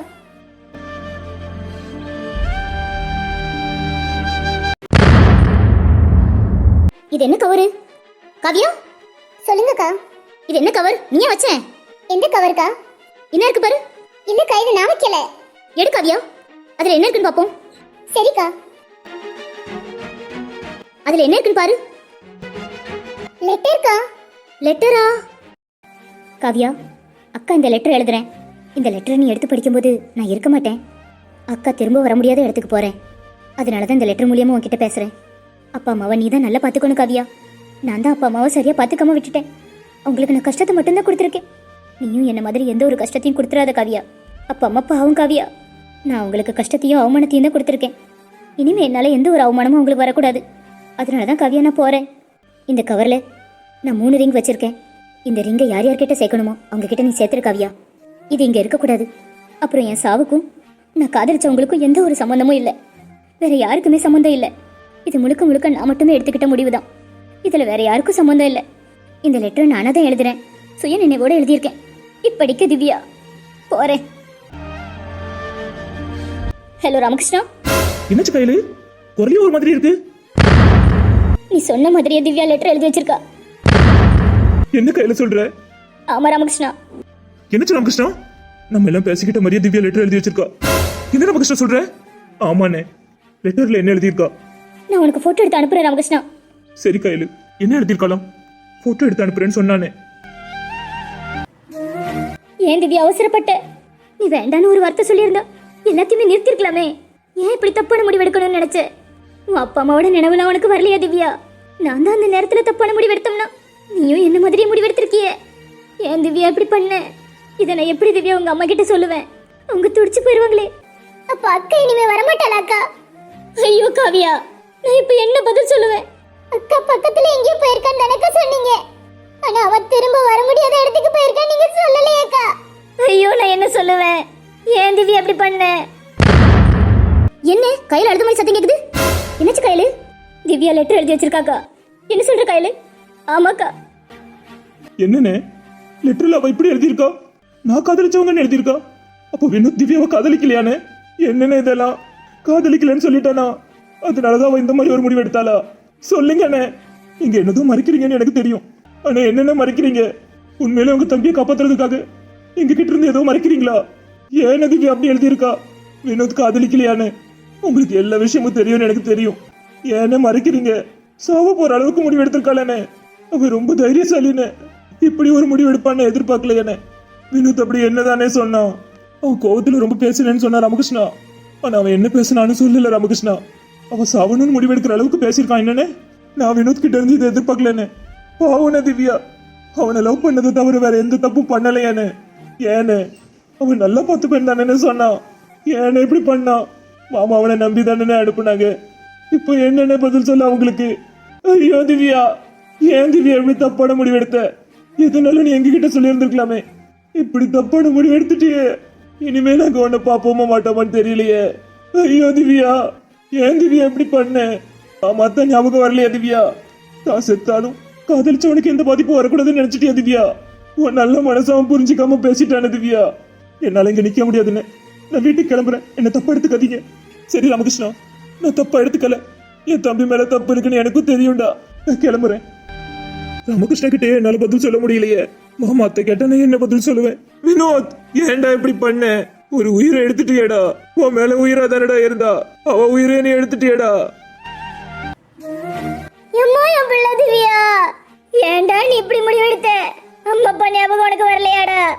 இது என்ன கவரு காவியா? சொல்லுங்கக்கா. இது என்ன கவர் நீயே வச்சேன். எந்த கவருக்கா என்ன இருக்கு பாரு? இந்த கையில நான் வைக்கல எடு காவியா அதுல என்ன இருக்குன்னு பாப்போம். சரிக்கா. அதுல என்ன இருக்குன்னு பாரு. லெட்டர்க்கா? லெட்டரா? காவியா அக்கா இந்த லெட்டர் எழுதுறேன். இந்த லெட்டரை நீ எடுத்து படிக்கும்போது நான் இருக்க மாட்டேன். அக்கா திரும்ப வர முடியாத இடத்துக்கு போறேன். அதனால தான் இந்த லெட்டர் மூலியமா உன்கிட்ட பேசுறேன். அப்பா அம்மாவை நீ தான் நல்லா பார்த்துக்கணும் காவியா. நான் தான் அப்பா அம்மாவை சரியா பார்த்துக்காம விட்டுட்டேன். உங்களுக்கு நான் கஷ்டத்தை மட்டும்தான் கொடுத்துருக்கேன். நீயும் என்ன மாதிரி எந்த ஒரு கஷ்டத்தையும் கொடுத்துறாத காவியா. அப்பா அம்மா பாவம் காவியா. நான் உங்களுக்கு கஷ்டத்தையும் அவமானத்தையும் தான் கொடுத்துருக்கேன். இனிமே என்னால் எந்த ஒரு அவமானமும் உங்களுக்கு வரக்கூடாது. அதனால தான் காவியா நான் போகிறேன் இந்த கவரில் நான் மூணு ரிங் வச்சுருக்கேன். இந்த ரிங்கை யார் யார்கிட்ட சேர்க்கணுமோ அவங்கக்கிட்ட நீ சேர்த்துரு காவியா. இது இங்கே இருக்கக்கூடாது. அப்புறம் என் சாவுக்கும் நான் காதலிச்சவங்களுக்கும் எந்த ஒரு சம்மந்தமும் இல்லை. வேற யாருக்குமே சம்மந்தம் இல்லை. இது முழுக்க முழுக்க நான் மட்டுமே எடுத்துக்கிட்ட முடிவு தான் இதில் வேற யாருக்கும் சம்மந்தம் இல்லை. இந்த லெட்டரை நானாக தான் எழுதுறேன். சுய நினைவோடு எழுதியிருக்கேன். இப்படிக்கு திவ்யா. போறேன். ஹலோ ராமகிருஷ்ணா. என்னாச்சு கையில? குரலே ஒரு மாதிரி இருக்கு. நீ சொன்ன மாதிரியே திவ்யா லெட்டர் எழுதி வச்சிருக்கா. என்ன கையில சொல்ற? ஆமா ராமகிருஷ்ணா. என்ன ராமகிருஷ்ணா? நம்ம எல்லாம் பேசிக்கிட்ட மாதிரியே திவ்யா லெட்டர் எழுதி வச்சிருக்கா. என்ன ராமகிருஷ்ணா சொல்ற? ஆமாண்ணே. லெட்டர்ல என்ன எழுதியிருக்கா? நான் உனக்கு போட்டோ எடுத்து அனுப்புறேன் ராமகிருஷ்ணா. சரி கையில. என்ன எழுதியிருக்கலாம் போட்டோ எடுத்து அனுப்புறேன்னு சொன்னானே. ஏன் திவ்யா அவசரப்பட்ட? நீ வேண்டான்னு ஒரு வார்த்தை சொல்லியிருந்தா எல்லாத்தையுமே நிறுத்திருக்கலாமே. ஏன் இப்படி தப்பான முடிவு எடுக்கணும்னு நினைச்ச? உன் அப்பா அம்மாவோட நினைவுலாம் உனக்கு வரலையா திவ்யா? நான் தான் அந்த நேரத்துல தப்பான முடிவு எடுத்தோம்னா நீயும் என்ன மாதிரியே முடிவு எடுத்திருக்கிய? ஏன் திவ்யா இப்படி பண்ண? இதை நான் எப்படி திவ்யா உங்க அம்மா கிட்ட சொல்லுவேன்? அவங்க துடிச்சு போயிருவாங்களே. அப்ப அக்கா இனிமே வரமாட்டாளாக்கா ஐயோ காவியா நான் இப்ப என்ன பதில் சொல்லுவேன்? அக்கா பக்கத்துல எங்கேயும் போயிருக்கான்னு தானக்கா சொன்னீங்க. ஆனா அவ திரும்ப வர முடியாத இடத்துக்கு போயிருக்கா நீங்க சொல்லலையேக்கா ஐயோ நான் என்ன சொல்லுவேன்? ஏன் திவ்யா அப்படி பண்ண? என்ன? கையில அழுத மாதிரி சத்தம் கேக்குது. என்னாச்சு கையில? திவ்யா லெட்டர் எழுதி வச்சிருக்காக்கா. என்ன சொல்ற கையில? ஆமாக்கா. என்னண்ணே லெட்டர்ல அவ இப்படி எழுதியிருக்கா? நான் காதலிச்சவங்கன்னு எழுதியிருக்கா? அப்போ வினோத் திவ்யாவை காதலிக்கலையானே? என்னண்ணே இதெல்லாம்? காதலிக்கலன்னு சொல்லிட்டானா? அதனாலதான் அவ இந்த மாதிரி ஒரு முடிவு எடுத்தாளா? சொல்லுங்கண்ணே. நீங்க என்னதும் மறைக்கிறீங்கன்னு எனக்கு தெரியும். ஆனா என்னென்ன மறைக்கிறீங்க? உண்மையிலே உங்க தம்பியை காப்பாத்துறதுக்காக எங்க கிட்ட இருந்து ஏதோ மறைக்கிறீங்களா? ஏன் திவ்யா அப்படி எழுதியிருக்கா? வினோத் காதலிக்கலையானே உங்களுக்கு எல்லா விஷயமும் தெரியும்னு எனக்கு தெரியும். ஏன்னு மறைக்கிறீங்க? சாவ போற அளவுக்கு முடிவு எடுத்திருக்காளே அவ ரொம்ப தைரியசாலின்னு இப்படி ஒரு முடிவு எடுப்பான்னு எதிர்பார்க்கலையானே வினோத் அப்படி என்னதானே சொன்னான் அவன் கோவத்துல ரொம்ப பேசுனேன்னு சொன்னா ராமகிருஷ்ணா. ஆனா அவன் என்ன பேசினான்னு சொல்லல ராமகிருஷ்ணா. அவன் சாவணும்னு முடிவெடுக்கிற அளவுக்கு பேசியிருக்கான் என்னன்னு நான் வினோத் கிட்ட இருந்து இதை எதிர்பார்க்கலன்னு பாவன திவ்யா அவனை லவ் பண்ணதை தவிர வேற எந்த தப்பும் பண்ணலையானே ஏன்னு அவன் நல்லா பார்த்துப்பேன் தானே சொன்னான் ஏன்னு இப்படி பண்ணான் மாமா அவனை நம்பி தானே அனுப்புனாங்க. இப்போ என்னென்ன பதில் சொல்ல அவங்களுக்கு? ஐயோ திவ்யா ஏன் திவ்யா இப்படி தப்பான முடிவெடுத்த எதுனாலும் நீ எங்ககிட்ட சொல்லியிருந்திருக்கலாமே. இப்படி தப்பான முடிவெடுத்துட்டியே இனிமே நாங்க உன்னை பார்ப்போமா மாட்டோமான்னு தெரியலையே. ஐயோ திவ்யா ஏன் திவ்யா இப்படி பண்ண? மத்த ஞாபகம் வரலையா திவ்யா? நான் செத்தாலும் காதலிச்சவனுக்கு எந்த பாதிப்பும் வரக்கூடாதுன்னு நினைச்சிட்டியா திவ்யா? உன் நல்ல மனசாவும் புரிஞ்சுக்காம பேசிட்டான திவ்யா? என்னால இங்க நிக்க முடியாதுன்னு. நான் வீட்டுக்கு கிளம்புறேன். என்ன தப்பா எடுத்துக்காதீங்க. சரி ராமகிருஷ்ணா நான் தப்பா எடுத்துக்கல. என் தம்பி மேல தப்பு இருக்குன்னு எனக்கும் தெரியும்டா. நான் கிளம்புறேன். ராமகிருஷ்ணா கிட்டே என்னால பதில் சொல்ல முடியலையே. மாமா அத்தை கேட்டா நான் என்ன பதில் சொல்லுவேன்? வினோத் ஏன்டா இப்படி பண்ண? ஒரு உயிரை எடுத்துட்டியடா. உன் மேல உயிரா தானடா இருந்தா? அவ உயிரே நீ எடுத்துட்டியடா. ஏன்டா நீ இப்படி முடிவெடுத்த? அம்மா அப்பா ஞாபகம் உனக்கு வரலையாடா?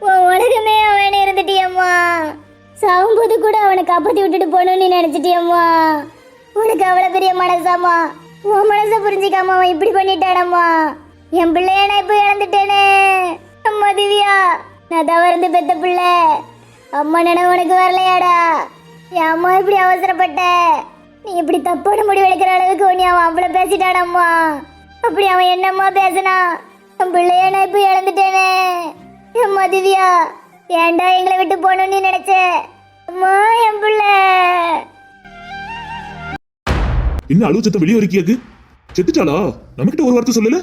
உன் உலகமே அவன் இருந்துட்டியம்மா. சாகும்போது கூட அவனை காப்பாத்தி விட்டுட்டு போகணும்னு நீ நினைச்சிட்டியம்மா. உனக்கு அவ்வளவு பெரிய மனசாம்மா. உன் மனசை புரிஞ்சுக்காம அவன் இப்படி பண்ணிட்டானம்மா. என் பிள்ளைய நான் இப்போ இழந்துட்டேனே. அம்மா திவ்யா நான் தவறுந்து பெத்த பிள்ளை. அம்மா நினைவு உனக்கு வரலையாடா? என் அம்மா இப்படி அவசரப்பட்ட? நீ இப்படி தப்பான முடிவு எடுக்கிற அளவுக்கு உன்னை அவன் அவ்வளவு பேசிட்டானம்மா. அப்படி அவன் என்னம்மா பேசினா என் பிள்ளைய நான் இப்போ இழந்துட்டேனே. அம்மா திவ்யா ஏன்டா எங்களை விட்டு போகணும்னு நினைச்ச? அம்மா என் பிள்ளை. என்ன அழுவு சத்தம் வெளியே வரைக்கியாக்கு செத்துச்சாளா நம்மகிட்ட ஒரு வார்த்தை சொல்லல?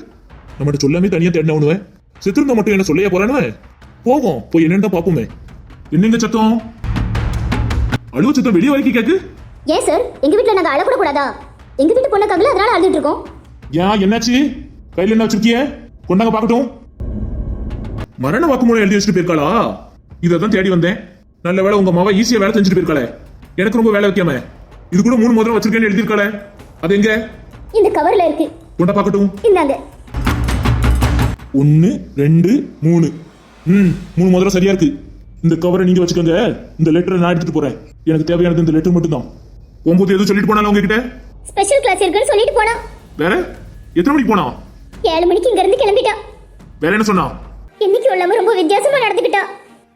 நம்மகிட்ட சொல்லாமே தனியா தேடினவனுவன் செத்துருந்தா மட்டும் என்ன சொல்லையா போறானுவன் போவோம் போய் என்னன்னு பாப்போமே என்னங்க சத்தம்? அழுவு சத்தம் வெளியே வரைக்கும் கேக்கு? ஏன் சார்? எங்க வீட்ல நாங்க அழக்கூட கூடாதா? எங்க வீட்டு பொண்ணுக்காகல அதனால அழுதுட்டு இருக்கோம். ஏன் என்னாச்சு? கையில என்ன வச்சிருக்கிய? கொண்டாங்க பார்க்கட்டும். மரண வாக்குமூலம் எழுதி வச்சுட்டு போயிருக்காளா? இதை தான் தேடி வந்தேன். நல்ல வேலை உங்க மாவா ஈஸியா வேலை செஞ்சுட்டு போயிருக்காளே. எனக்கு ரொம்ப வேலை வைக்காம. இது கூட மூணு முதல்ல வச்சிருக்கேன்னு எழுதியிருக்காளே. அது எங்க? இந்த கவர்ல இருக்கு. கொண்டா பார்க்கட்டும். இந்தாங்க. ஒன்னு ரெண்டு மூணு. ம் மூணு முதல்ல சரியா இருக்கு. இந்த கவரை நீங்க வச்சுக்கோங்க. இந்த லெட்டரை நான் எடுத்துட்டு போறேன். எனக்கு தேவையானது இந்த லெட்டர் மட்டும் தான் ஒன்பது எதுவும் சொல்லிட்டு போனாலும் உங்ககிட்ட? ஸ்பெஷல் கிளாஸ் இருக்குன்னு சொல்லிட்டு போனா. வேற? எத்தனை மணிக்கு போனா? ஏழு மணிக்கு இங்க இருந்து கிளம்பிட்டா. வேற என்ன சொன்னா? இன்னைக்கு உள்ளவ ரொம்ப வித்தியாசமா நடந்துக்கிட்டா.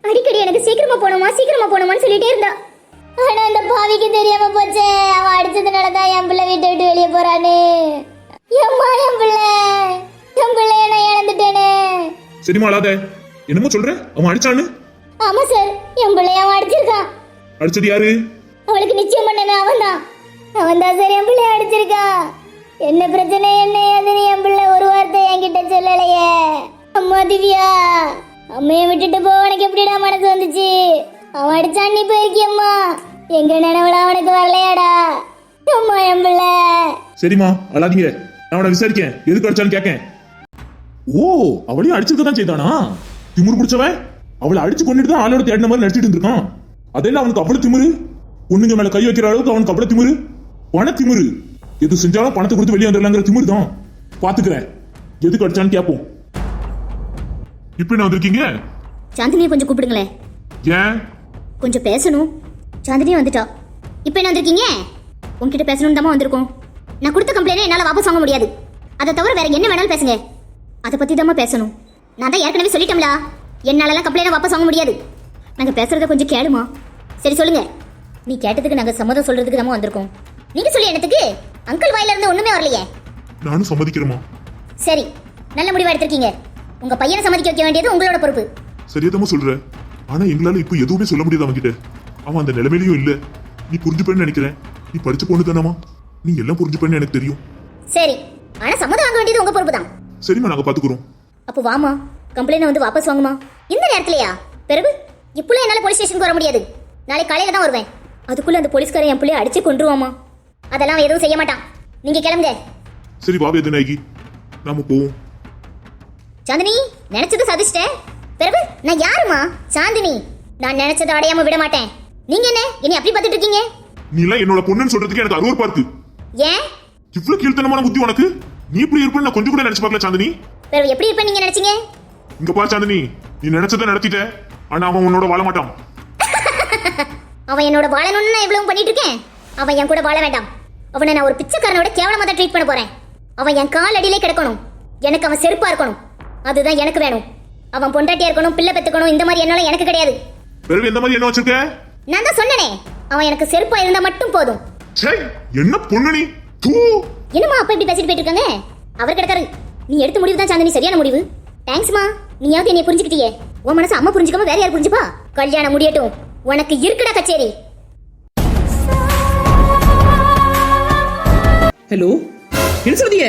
அடிக்கடி எனக்கு சீக்கிரமா போகணுமா சீக்கிரமா போகணுமான்னு சொல்லிட்டே இருந்தா. ஆனா அந்த பாவிக்கு தெரியாம போச்சே. அவன் அடிச்சதுனால தான் என் பிள்ளை வீட்டை விட்டு வெளியே போறானே. எம்மா என் பிள்ளை. என் பிள்ளைய நான் இழந்துட்டேனே. சரிமா அழாத. என்னமோ சொல்ற? அவன் அடிச்சான்னு? ஆமா சார் என் பிள்ளைய அவன் அடிச்சிருக்கான் அடிச்சது யாரு? அவளுக்கு நிச்சயம் பண்ணன அவன் தான் அவன் தான் சார் என் பிள்ளைய அடிச்சிருக்கான் என்ன பிரச்சனை என்ன ஏதுன்னு என் பிள்ளை ஒரு வார்த்தை என்கிட்ட சொல்லலையே. அம்மா திவ்யா அம்மையை விட்டுட்டு போ உனக்கு எப்படிடா மனசு வந்துச்சு? அவன் அடிச்சான் நீ போயிருக்கியம்மா எங்க நினைவுல அவனுக்கு வரலையாடா? அம்மா என் பிள்ளை. சரிம்மா அழாதீங்க. நான் அவனை விசாரிக்கேன். எதுக்கு அடிச்சான்னு கேட்கேன். ஓ அவளையும் அடிச்சிருக்க தான் செய்தானா? திமுரு பிடிச்சவன் அவளை அடிச்சு கொண்டுட்டு தான் ஆளோட தேடின மாதிரி நடிச்சிட்டு இருந்திருக்கான். அது என்ன அவனுக்கு அவ்வளவு திமிரு? பொண்ணுங்க மேல கை வைக்கிற அளவுக்கு அவனுக்கு அவ்வளவு திமிரு? பண திமிரு? எது செஞ்சாலும் பணத்தை கொடுத்து வெளியே வந்துடலாங்கிற திமிரு தான் பாத்துக்கிறேன். எதுக்கு அடிச்சான்னு கேட்போம் இப்ப என்ன வந்திருக்கீங்க? சாந்தினியை கொஞ்சம் கூப்பிடுங்களேன். ஏன்? கொஞ்சம் பேசணும். சாந்தினி வந்துட்டா. இப்போ என்ன வந்திருக்கீங்க? உன்கிட்ட பேசணும் தான் வந்திருக்கோம். நான் கொடுத்த கம்ப்ளைண்ட் என்னால் வாபஸ் வாங்க முடியாது. அதை தவிர வேற என்ன வேணாலும் பேசுங்க. அதை பற்றி தான் பேசணும். நான் தான் ஏற்கனவே சொல்லிட்டோம்ல என்னாலலாம் கம்ப்ளைண்ட் வாபஸ் வாங்க முடியாது. நாங்கள் பேசுறத கொஞ்சம் கேளுமா. சரி சொல்லுங்க. நீ கேட்டதுக்கு நாங்கள் சம்மதம் சொல்றதுக்கு தான் வந்திருக்கோம். நீங்க சொல்லி என்னத்துக்கு? அங்கிள் வாயில இருந்து ஒண்ணுமே வரலையே. நானும் சம்மதிக்கிறேமா சரி நல்ல முடிவா எடுத்திருக்கீங்க. உங்க பையனை சம்மதிக்க வைக்க வேண்டியது உங்களோட பொறுப்பு. சரியாதமா சொல்ற. ஆனா எங்களால இப்ப எதுவுமே சொல்ல முடியாது அவன்கிட்ட. அவன் அந்த நிலைமையிலயும் இல்ல. நீ புரிஞ்சுப்பேன்னு நினைக்கிறேன். நீ படிச்ச பொண்ணு தானமா நீ எல்லாம் புரிஞ்சுப்பேன்னு எனக்கு தெரியும். சரி ஆனா சம்மதம் வாங்க வேண்டியது உங்க பொறுப்பு தான் சரிம்மா நாங்க பாத்துக்கிறோம். அப்போ வாமா கம்ப்ளைண்ட் வந்து வாபஸ் வாங்குமா? இந்த நேரத்துலயா? பிறகு இப்பள்ள என்னால போலீஸ் ஸ்டேஷனுக்கு வர முடியாது. நாளை காலையில தான் வருவேன். அதுக்குள்ள அந்த போலீஸ்காரன் என் பிள்ளைய அடிச்சு கொன்றுவாமா அதெல்லாம் அவன் எதுவும் செய்ய மாட்டான். நீங்க கிளம்புங்க. சரி வா வேதநாயகி நாம போவோம். சாந்தினி நினைச்சது சாதிச்சிட்டேன் பிறகு நான் யாருமா சாந்தினி நான் நினைச்சதை அடையாம விட மாட்டேன். நீங்க என்ன? என்னை அப்படி பார்த்துட்டு இருக்கீங்க? நீ எல்லாம் என்னோட பொண்ணுன்னு சொல்றதுக்கு எனக்கு அருவருப்பா இருக்கு. ஏன்? இவ்வளவு கீழ்த்தனமான புத்தி உனக்கு? நீ இப்படி இருப்பேன்னு நான் கொஞ்சம் கூட நினைச்சு பார்க்கல சாந்தினி. பிறகு எப்படி இருப்பேன் நீங்க நினைச்சீங்க? இங்க பாரு சாந்தினி. நீ நினைச்சதை நடத்திட்ட ஆனா அவன் உன்னோட வாழ மாட்டான். அவன் என்னோட வாழணும்னு நான் இவ்வளவு பண்ணிட்டு இருக்கேன். அவன் என் கூட வாழ வேண்டாம். அவனை நான் ஒரு பிச்சைக்காரனோட கேவலமா தான் ட்ரீட் பண்ண போறேன். அவன் என் கால் அடியிலே கிடக்கணும். எனக்கு அவன் செருப்பா இருக்கணும். அதுதான் எனக்கு வேணும். அவன் பொண்டாட்டியா இருக்கணும் பிள்ளை பெத்துக்கணும் இந்த மாதிரி என்னால எனக்கு கிடையாது. பிறகு எந்த மாதிரி என்ன வச்சிருக்க? நான் தான் சொன்னனே அவன் எனக்கு செருப்பா இருந்தா மட்டும் போதும். ச்சே என்ன பொண்ணு நீ? தூ. என்னம்மா அப்பா இப்படி பேசிட்டு போயிட்டு இருக்காங்க? அவர் கிடக்காரு. நீ எடுத்த முடிவு தான் சாந்தினி சரியான முடிவு. தேங்க்ஸ்மா நீயாவது என்னை புரிஞ்சுக்கிட்டியே. உன் மனசு அம்மா புரிஞ்சுக்காம வேற யார் புரிஞ்சுப்பா? கல்யாணம் முடியட்டும். உனக்கு இருக்குடா கச்சேரி. ஹலோ என்ன சொல்றீங்க